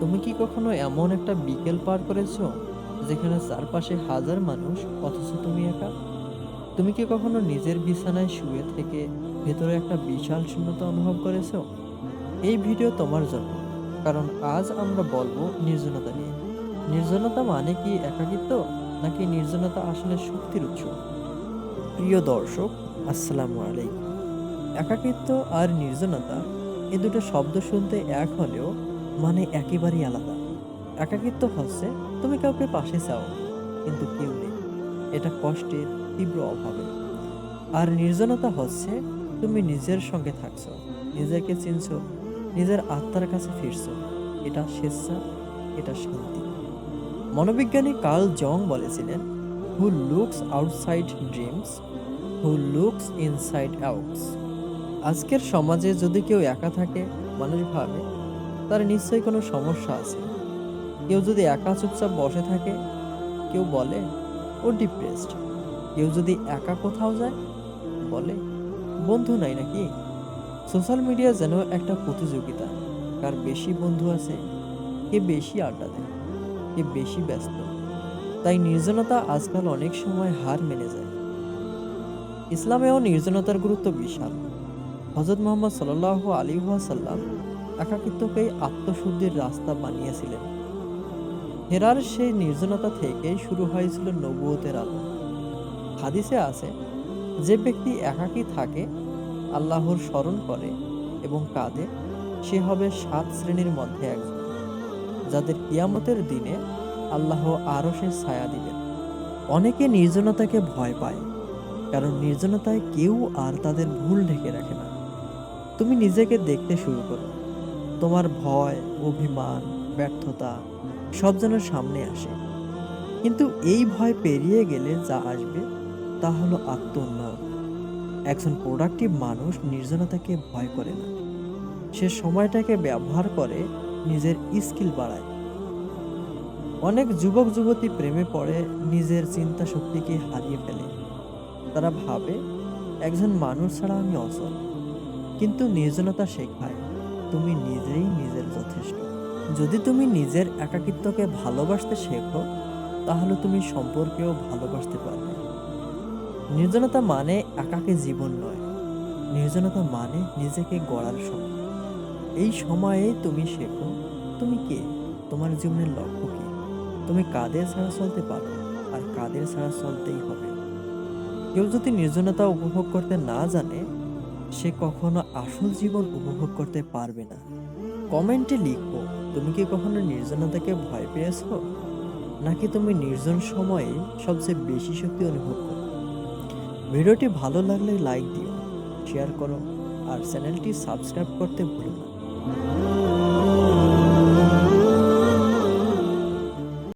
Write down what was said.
তুমি কি কখনো এমন একটা বিকেল পার করেছ, যেখানে চারপাশে হাজার মানুষ, অথচ তুমি একা? তুমি কি কখনো নিজের বিছানায় শুয়ে থেকে ভেতরে একটা বিশাল শূন্যতা অনুভব করেছ? এই ভিডিও তোমার জন্য, কারণ আজ আমরা বলব নির্জনতা নিয়ে। নির্জনতা মানে কি একাকিত্ব, নাকি নির্জনতা আসলে শক্তির উৎস? প্রিয় দর্শক, আসসালামু আলাইকুম। একাকিত্ব আর নির্জনতা, এ দুটো শব্দ শুনতে এক হলেও মানে একেবারেই আলাদা। একাকিত্ব হচ্ছে, তুমি কাউকে পাশে চাও, কিন্তু কেউ নেই। এটা কষ্টের, তীব্র অভাবে। আর নির্জনতা হচ্ছে, তুমি নিজের সঙ্গে থাকছো, নিজেকে চিনছো, নিজের আত্মার কাছে ফিরছো। এটা স্বেচ্ছা, এটা শান্তি। মনোবিজ্ঞানী কার্ল জং বলেছিলেন who looks outside dreams who looks inside awakes আজকের সমাজে যদি কেউ একা থাকে, মানুষ ভাবে তার নিশ্চয়ই কোনো সমস্যা আছে। কেউ যদি একা চুপচাপ বসে থাকে, কেউ বলে, ও ডিপ্রেসড কেউ যদি একা কোথাও যায়, বলে, বন্ধু নাই নাকি? সোশ্যাল মিডিয়া যেন একটা প্রতিযোগিতা। কার বেশি বন্ধু আছে, কে বেশি আড্ডা দেয়, কে বেশি ব্যস্ত। তাই নির্জনতা আজকাল অনেক সময় হার মেনে যায়। ইসলামেও নির্জনতার গুরুত্ব বিশাল। হজরত মোহাম্মদ সাল্লাহ আলী সাল্লাম একাকিত্বকেই আত্মশুদ্ধির রাস্তা বানিয়েছিলেন। হেরার সেই নির্জনতা থেকেই শুরু হয়েছিল নবুয়তের আলো। হাদিসে আছে, যে ব্যক্তি একাকী থাকে, আল্লাহর স্মরণ করে এবং কাঁদে, সে হবে সাত শ্রেণির মধ্যে একজন, যাদের কিয়ামতের দিনে আল্লাহ আরও সে ছায়া দিবেন। অনেকে নির্জনতাকে ভয় পায়, কারণ নির্জনতায় কেউ আর তাদের ভুল ঢেকে রাখে না। তুমি নিজেকে দেখতে শুরু করো। তোমার ভয়, অভিমান, ব্যর্থতা সব যেন সামনে আসে। কিন্তু এই ভয় পেরিয়ে গেলে যা আসবে তা হলো আত্ম উন্নয়ন একজন প্রোডাক্টিভ মানুষ নির্জনতাকে ভয় করে না। সে সময়টাকে ব্যবহার করে নিজের স্কিল বাড়ায়। অনেক যুবক, যুবতী প্রেমে পড়ে নিজের চিন্তা শক্তিকে হারিয়ে ফেলে। তারা ভাবে, একজন মানুষ ছাড়া আমি অচল। কিন্তু নির্জনতা শেখায়। তুমি নিজেই নিজের যথেষ্ট। যদি তুমি নিজের একাকিত্বকে ভালোবাসতে শেখো, তাহলে তুমি সম্পর্কেও ভালোবাসতে পারবে। নির্জনতা মানে একাকে জীবন নয়। নির্জনতা মানে নিজেকে গড়ার সময়। এই সময়ে তুমি শেখো, তুমি কে? তোমার জীবনের লক্ষ্য কি? তুমি কাদের ছাড়া চলতে পারো আর কাদের ছাড়া চলতেই হবে? কেউ যদি নির্জনতা উপভোগ করতে না জানে সে কখনো আসল জীবন উপভোগ করতে পারবে না। কমেন্টে লিখব তুমি কি কখনো নির্জনতাকে ভয় পেয়েছ? নাকি তুমি নির্জন সময়ে সবচেয়ে বেশি শক্তি অনুভব করো? ভিডিওটি ভালো লাগলে লাইক দিও, শেয়ার করো, আর চ্যানেলটি সাবস্ক্রাইব করতে ভুলো না।